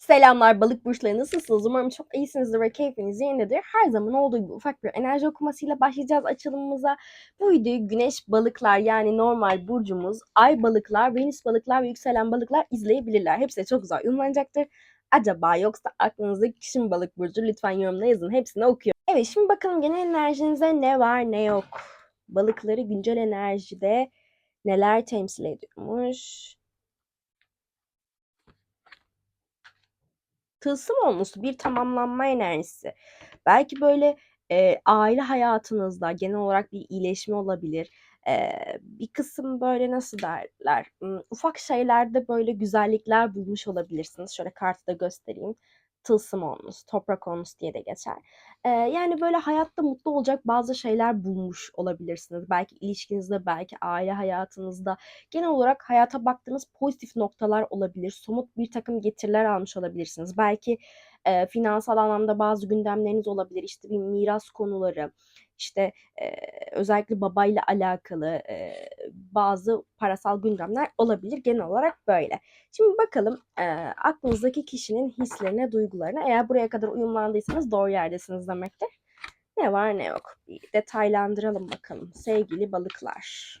Selamlar balık burçları nasılsınız? Umarım çok iyisinizdir ve keyfiniz yerindedir. Her zaman olduğu gibi ufak bir enerji okumasıyla başlayacağız açılımımıza. Bu videoyu güneş balıklar yani normal burcumuz, ay balıklar, venüs balıklar ve yükselen balıklar izleyebilirler. Hepsi de çok güzel yorumlanacaktır. Acaba yoksa aklınızdaki kişi mi balık burcu? Lütfen yorumla yazın. Hepsini okuyorum. Evet şimdi bakalım genel enerjinize ne var ne yok. Balıkları güncel enerjide neler temsil ediyormuş? Tılsım olması bir tamamlanma enerjisi. Belki böyle e, aile hayatınızda genel olarak bir iyileşme olabilir. E, bir kısım böyle nasıl derler ufak şeylerde böyle güzellikler bulmuş olabilirsiniz. Şöyle kartı da göstereyim. Tılsım olmuş, toprak olmuş diye de geçer. E, yani böyle hayatta mutlu olacak bazı şeyler bulmuş olabilirsiniz. Belki ilişkinizde, belki aile hayatınızda. Genel olarak hayata baktığınız pozitif noktalar olabilir. Somut bir takım getiriler almış olabilirsiniz. Belki e, finansal anlamda bazı gündemleriniz olabilir. İşte bir miras konuları, işte e, özellikle babayla alakalı e, bazı parasal gündemler olabilir. Genel olarak böyle. Şimdi bakalım e, aklınızdaki kişinin hislerine, duygularına. Eğer buraya kadar uyumlandıysanız doğru yerdesiniz demektir. Ne var ne yok. Bir detaylandıralım bakalım. Sevgili balıklar.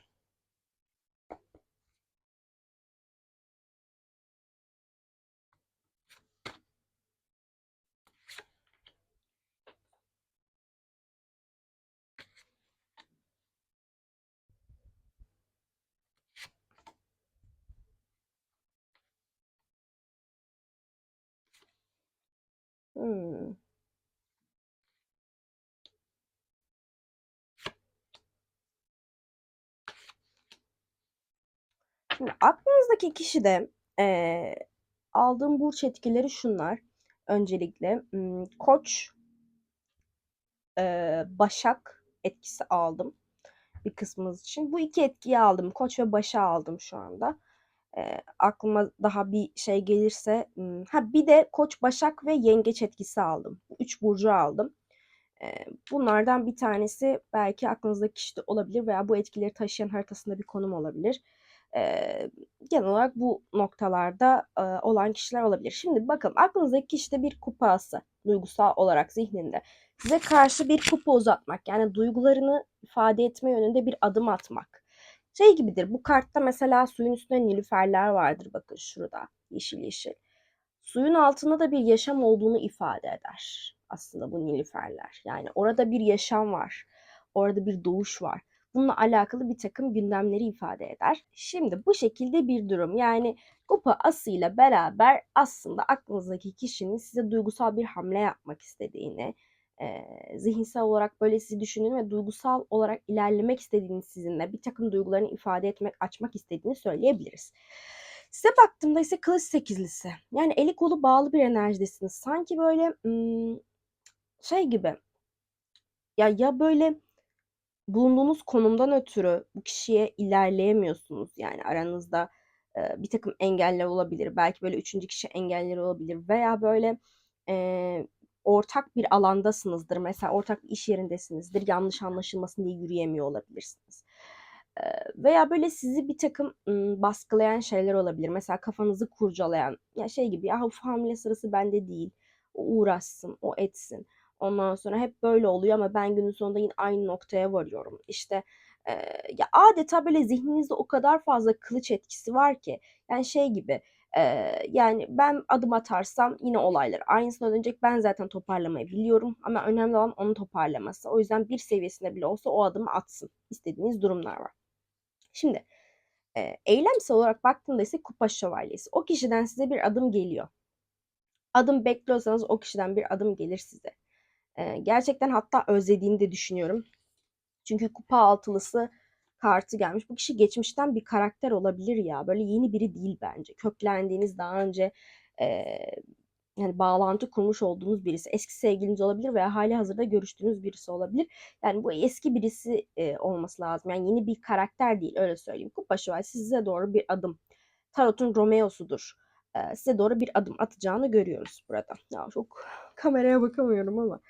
Hmm. Şimdi aklınızdaki kişi de eee aldığım burç etkileri şunlar. Öncelikle Koç, eee, Başak etkisi aldım bir kısmınız için. Bu iki etkiyi aldım. Koç ve Başak'ı aldım şu anda. Eee, aklıma daha bir şey gelirse ha bir de Koç, Başak ve Yengeç etkisi aldım. Üç burcu aldım. Eee, bunlardan bir tanesi belki aklınızdaki kişi de olabilir veya bu etkileri taşıyan haritasında bir konum olabilir. Eee, genel olarak bu noktalarda eee, olan kişiler olabilir. Şimdi bakalım aklınızdaki kişide bir kupası duygusal olarak zihninde. Size karşı bir kupa uzatmak yani duygularını ifade etme yönünde bir adım atmak. Şey gibidir bu kartta mesela suyun üstünde nilüferler vardır bakın şurada yeşil yeşil. Suyun altında da bir yaşam olduğunu ifade eder aslında bu nilüferler. Yani orada bir yaşam var. Orada bir doğuş var. Bununla alakalı bir takım gündemleri ifade eder. Şimdi bu şekilde bir durum. Yani kupa asıyla beraber aslında aklınızdaki kişinin size duygusal bir hamle yapmak istediğini, e, zihinsel olarak böyle sizi düşündüğünü ve duygusal olarak ilerlemek istediğini sizinle bir takım duygularını ifade etmek, açmak istediğini söyleyebiliriz. Size baktığımda ise kılıç sekizlisi. Yani eli kolu bağlı bir enerjidesiniz. Sanki böyle şey gibi ya ya böyle bulunduğunuz konumdan ötürü bu kişiye ilerleyemiyorsunuz. Yani aranızda bir takım engeller olabilir. Belki böyle üçüncü kişi engelleri olabilir. Veya böyle e, ortak bir alandasınızdır. Mesela ortak bir iş yerindesinizdir. Yanlış anlaşılmasın diye yürüyemiyor olabilirsiniz. Veya böyle sizi bir takım ım, baskılayan şeyler olabilir. Mesela kafanızı kurcalayan ya şey gibi ya uf hamile sırası bende değil. O uğraşsın, o etsin. Ondan sonra hep böyle oluyor ama ben günün sonunda yine aynı noktaya varıyorum. İşte ya adeta böyle zihninizde o kadar fazla kılıç etkisi var ki. Yani şey gibi e, yani ben adım atarsam yine olaylar aynısına dönecek. Ben zaten toparlamayı biliyorum ama önemli olan onun toparlaması. O yüzden bir seviyesinde bile olsa o adımı atsın. İstediğiniz durumlar var. Şimdi e, eylemsel olarak baktığında ise kupa şövalyesi. O kişiden size bir adım geliyor. Adım bekliyorsanız o kişiden bir adım gelir size. E, gerçekten hatta özlediğini de düşünüyorum. Çünkü kupa altılısı kartı gelmiş. Bu kişi geçmişten bir karakter olabilir ya. Böyle yeni biri değil bence. Köklendiğiniz daha önce e, yani bağlantı kurmuş olduğunuz birisi. Eski sevgiliniz olabilir veya hali hazırda görüştüğünüz birisi olabilir. Yani bu eski birisi e, olması lazım. Yani yeni bir karakter değil öyle söyleyeyim. Kupa şövalye size doğru bir adım. Tarot'un Romeo'sudur. E, size doğru bir adım atacağını görüyoruz burada. Ya çok kameraya bakamıyorum ama.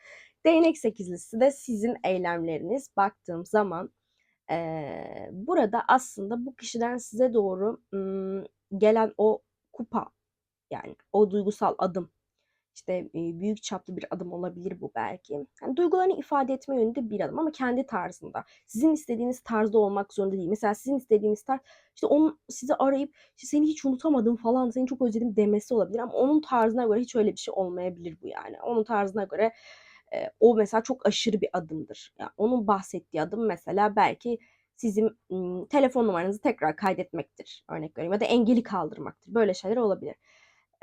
Değnek sekizlisi de sizin eylemleriniz. Baktığım zaman e, burada aslında bu kişiden size doğru m, gelen o kupa Yani o duygusal adım. İşte büyük çaplı bir adım olabilir bu belki. Yani duygularını ifade etme yönünde bir adım ama kendi tarzında. Sizin istediğiniz tarzda olmak zorunda değil. Mesela sizin istediğiniz tarz işte onun sizi arayıp işte seni hiç unutamadım falan seni çok özledim demesi olabilir ama onun tarzına göre hiç öyle bir şey olmayabilir bu yani. Onun tarzına göre e, o mesela çok aşırı bir adımdır. Yani onun bahsettiği adım mesela belki sizin ım, telefon numaranızı tekrar kaydetmektir örnek veriyorum ya da engeli kaldırmaktır. Böyle şeyler olabilir.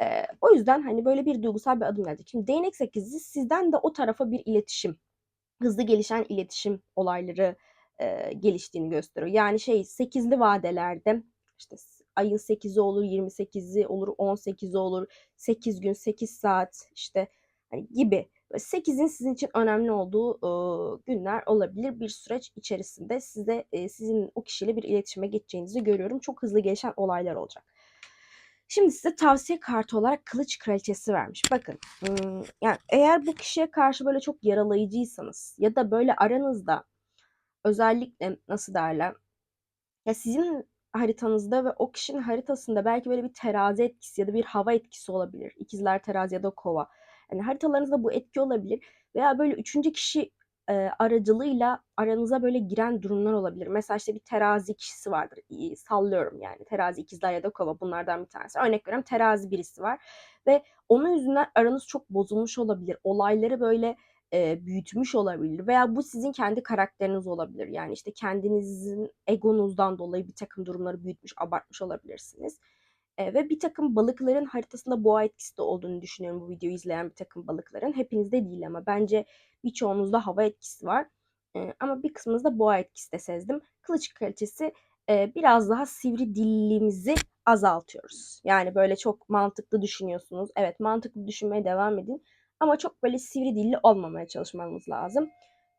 Ee, o yüzden hani böyle bir duygusal bir adım gelecek. Şimdi değnek sekizi sizden de o tarafa bir iletişim, hızlı gelişen iletişim olayları e, geliştiğini gösteriyor. Yani şey sekizli vadelerde işte ayın 8'i olur, 28'i olur, 18'i olur, 8 gün, 8 saat işte hani gibi. 8'in sizin için önemli olduğu e, günler olabilir. Bir süreç içerisinde size e, sizin o kişiyle bir iletişime geçeceğinizi görüyorum. Çok hızlı gelişen olaylar olacak. Şimdi size tavsiye kartı olarak kılıç kraliçesi vermiş. Bakın yani eğer bu kişiye karşı böyle çok yaralayıcıysanız ya da böyle aranızda özellikle nasıl derler ya sizin haritanızda ve o kişinin haritasında belki böyle bir terazi etkisi ya da bir hava etkisi olabilir. İkizler terazi ya da kova. Yani haritalarınızda bu etki olabilir veya böyle üçüncü kişi e, aracılığıyla aranıza böyle giren durumlar olabilir. Mesela işte bir terazi kişisi vardır. E, sallıyorum yani. Terazi ikizler ya da kova bunlardan bir tanesi. Örnek veriyorum terazi birisi var. Ve onun yüzünden aranız çok bozulmuş olabilir. Olayları böyle e, büyütmüş olabilir. Veya bu sizin kendi karakteriniz olabilir. Yani işte kendinizin egonuzdan dolayı bir takım durumları büyütmüş, abartmış olabilirsiniz. E, ve bir takım balıkların haritasında boğa etkisi de olduğunu düşünüyorum bu videoyu izleyen bir takım balıkların. Hepinizde değil ama bence birçoğunuzda hava etkisi var. E, ama bir kısmınızda boğa etkisi de sezdim. Kılıç kalitesi e, biraz daha sivri dillimizi azaltıyoruz. Yani böyle çok mantıklı düşünüyorsunuz. Evet mantıklı düşünmeye devam edin. Ama çok böyle sivri dilli olmamaya çalışmanız lazım.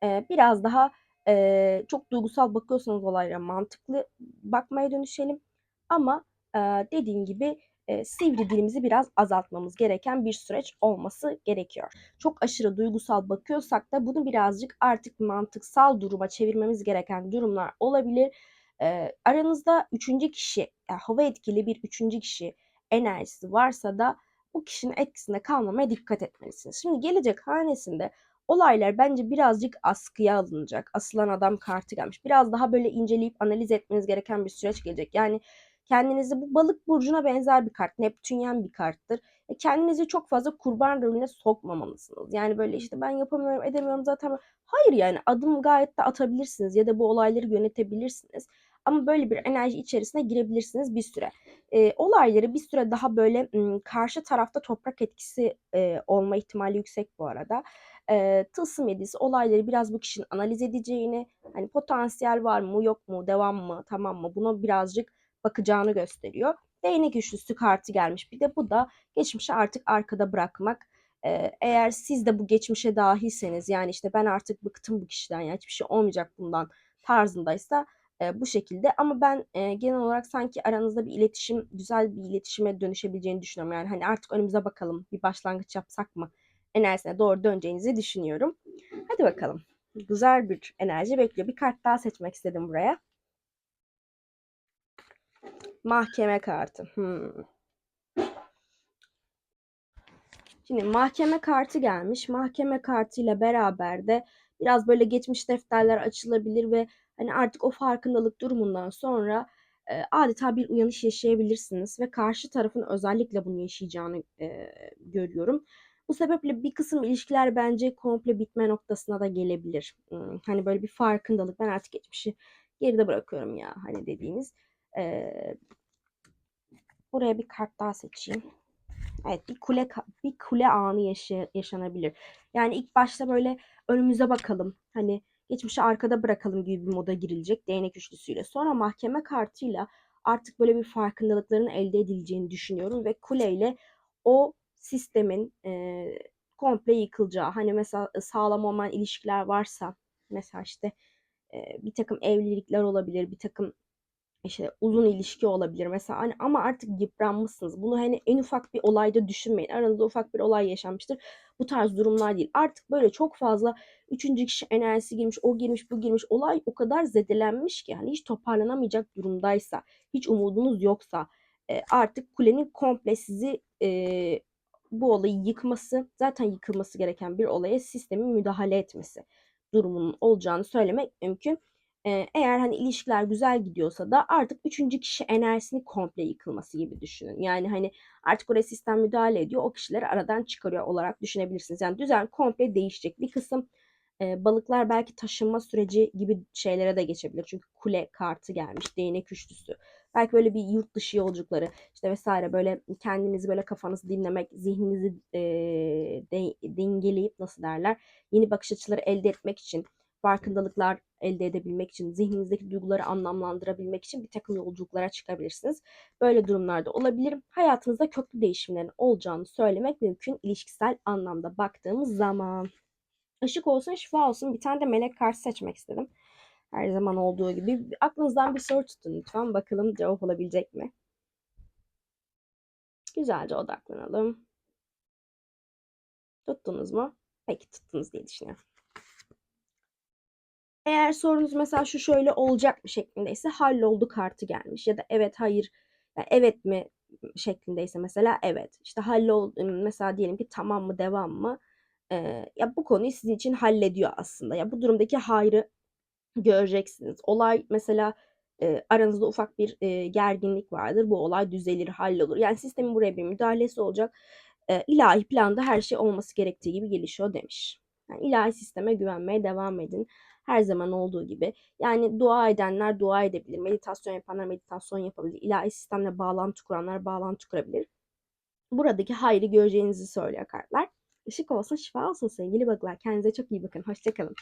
E, biraz daha e, çok duygusal bakıyorsanız olaylara mantıklı bakmaya dönüşelim. Ama e, dediğim gibi e, sivri dilimizi biraz azaltmamız gereken bir süreç olması gerekiyor. Çok aşırı duygusal bakıyorsak da bunu birazcık artık mantıksal duruma çevirmemiz gereken durumlar olabilir. E, aranızda üçüncü kişi, yani hava etkili bir üçüncü kişi enerjisi varsa da bu kişinin etkisinde kalmamaya dikkat etmelisiniz. Şimdi gelecek hanesinde olaylar bence birazcık askıya alınacak. Asılan adam kartı gelmiş. Biraz daha böyle inceleyip analiz etmeniz gereken bir süreç gelecek. Yani Kendinizi bu balık burcuna benzer bir kart. Neptünyen bir karttır. E kendinizi çok fazla kurban rolüne sokmamalısınız. Yani böyle işte ben yapamıyorum edemiyorum zaten. Hayır yani adım gayet de atabilirsiniz ya da bu olayları yönetebilirsiniz. Ama böyle bir enerji içerisine girebilirsiniz bir süre. E, olayları bir süre daha böyle karşı tarafta toprak etkisi e, olma ihtimali yüksek bu arada. E, tılsım yedisi olayları biraz bu kişinin analiz edeceğini, hani potansiyel var mı yok mu, devam mı, tamam mı bunu birazcık bakacağını gösteriyor. Değnek üçlüsü kartı gelmiş. Bir de bu da geçmişi artık arkada bırakmak. Ee, eğer siz de bu geçmişe dahilseniz yani işte ben artık bıktım bu kişiden yani hiçbir şey olmayacak bundan tarzındaysa e, bu şekilde ama ben e, genel olarak sanki aranızda bir iletişim güzel bir iletişime dönüşebileceğini düşünüyorum. Yani hani artık önümüze bakalım bir başlangıç yapsak mı enerjisine doğru döneceğinizi düşünüyorum. Hadi bakalım. Güzel bir enerji bekliyor. Bir kart daha seçmek istedim buraya. Mahkeme kartı. Hmm. Şimdi mahkeme kartı gelmiş. Mahkeme kartıyla beraber de biraz böyle geçmiş defterler açılabilir ve hani artık o farkındalık durumundan sonra e, adeta bir uyanış yaşayabilirsiniz ve karşı tarafın özellikle bunu yaşayacağını e, görüyorum. Bu sebeple bir kısım ilişkiler bence komple bitme noktasına da gelebilir. Hmm, hani böyle bir farkındalık. Ben artık geçmişi geride bırakıyorum ya hani dediğiniz. E, Buraya bir kart daha seçeyim. Evet bir kule bir kule anı yaşa, yaşanabilir. Yani ilk başta böyle önümüze bakalım. Hani geçmişi arkada bırakalım gibi bir moda girilecek değnek üçlüsüyle. Sonra mahkeme kartıyla artık böyle bir farkındalıkların elde edileceğini düşünüyorum ve kuleyle o sistemin e, komple yıkılacağı. Hani mesela sağlam olmayan ilişkiler varsa mesela işte e, bir takım evlilikler olabilir, bir takım işte uzun ilişki olabilir mesela hani ama artık yıpranmışsınız. Bunu hani en ufak bir olayda düşünmeyin. Aranızda ufak bir olay yaşanmıştır. Bu tarz durumlar değil. Artık böyle çok fazla üçüncü kişi enerjisi girmiş, o girmiş, bu girmiş. Olay o kadar zedelenmiş ki hani hiç toparlanamayacak durumdaysa, hiç umudunuz yoksa artık kulenin komple sizi eee, bu olayı yıkması, zaten yıkılması gereken bir olaya sistemin müdahale etmesi durumunun olacağını söylemek mümkün. Eğer, hani, ilişkiler güzel gidiyorsa da artık 3. kişi enerjisinin komple yıkılması gibi düşünün. Yani, hani, artık oraya sistem müdahale ediyor, o kişileri aradan çıkarıyor olarak düşünebilirsiniz. Yani düzen komple değişecek. Bir kısım, eee, balıklar belki taşınma süreci gibi şeylere de geçebilir. Çünkü kule kartı gelmiş, değnek üçlüsü. Belki böyle bir yurt dışı yolculukları, işte, vs. böyle kendinizi, böyle, kafanızı dinlemek, zihninizi, eee, de dengeleyip, nasıl derler, yeni bakış açıları elde etmek için, farkındalıklar elde edebilmek için, zihninizdeki duyguları anlamlandırabilmek için birtakım yolculuklara çıkabilirsiniz. Böyle durumlar da olabilir. Hayatınızda köklü değişimlerin olacağını söylemek mümkün ilişkisel anlamda baktığımız zaman. Işık olsun, şifa olsun. Bir tane de melek kartı seçmek istedim. Her zaman olduğu gibi. Aklınızdan bir soru tutun lütfen. Bakalım cevap olabilecek mi? Güzelce odaklanalım. Tuttunuz mu? Peki tuttunuz diye düşünüyorum. Eğer sorunuz mesela şu şöyle olacak mı şeklindeyse halloldu kartı gelmiş ya da evet hayır ya evet mi şeklindeyse mesela evet. İşte hallol mesela diyelim ki tamam mı devam mı? Eee, ya bu konuyu sizin için hallediyor aslında. Ya bu durumdaki hayrı göreceksiniz. Olay mesela, eee, aranızda ufak bir, eee, gerginlik vardır. Bu olay düzelir, hallolur. Yani sistemin buraya bir müdahalesi olacak. Eee, ilahi planda her şey olması gerektiği gibi gelişiyor demiş. Yani ilahi sisteme güvenmeye devam edin. Her zaman olduğu gibi. Yani dua edenler dua edebilir. Meditasyon yapanlar meditasyon yapabilir. İlahi sistemle bağlantı kuranlar bağlantı kurabilir. Buradaki hayrı göreceğinizi söylüyor kartlar. Işık olsun, şifa olsun sevgili balıklar. Kendinize çok iyi bakın. Hoşça kalın.